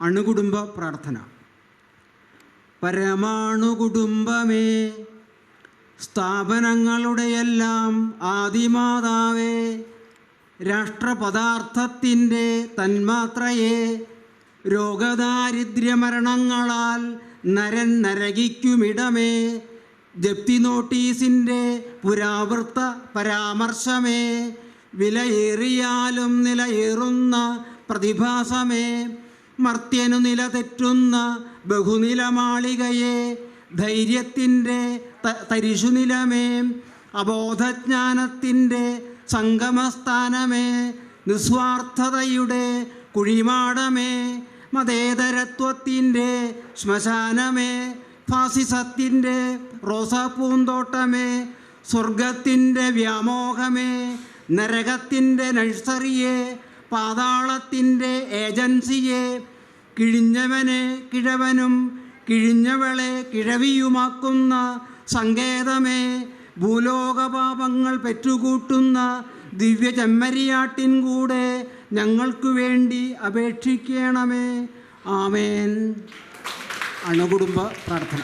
അണുകുടുംബ പ്രാർത്ഥന. പരമാണുകുടുംബമേ സ്ഥാപനങ്ങളുടെയെല്ലാം ആദിമാതാവേ രാഷ്ട്രപദാർത്ഥത്തിന്റെ തന്മാത്രയെ രോഗദാരിദ്ര്യമരണങ്ങളാൽ നരൻ നരകിക്കുമിടമേ ജപ്തി നോട്ടീസിന്റെ പുരാവൃത്ത പരാമർശമേ വിലയേറിയാലും നിലയേറുന്ന പ്രതിഭാസമേ മർത്യനു നില തെറ്റുന്ന ബഹുനിലമാളികയെ ധൈര്യത്തിന്റെ തരിശുനിലമേ അബോധജ്ഞാനത്തിന്റെ സംഗമസ്ഥാനമേ നിസ്വാർത്ഥതയുടെ കുഴിമാടമേ മതേതരത്വത്തിന്റെ ശ്മശാനമേ ഫാസിസത്തിന്റെ റോസാപ്പൂന്തോട്ടമേ സ്വർഗത്തിന്റെ വ്യാമോഹമേ നരകത്തിന്റെ നഴ്സറിയെ പാതാളത്തിന്റെ ഏജൻസിയെ കിഴിഞ്ഞവനെ കിഴവനും കിഴിഞ്ഞവളെ കിഴവിയുമാക്കുന്ന സങ്കേതമേ. ഭൂലോകപാപങ്ങൾ പെറ്റുകൂട്ടുന്ന ദിവ്യ ചെമ്മരിയാട്ടിൻ കൂടെ ഞങ്ങൾക്കു വേണ്ടി അപേക്ഷിക്കണമേ. ആമേൻ. അണുകുടുംബ പ്രാർത്ഥന.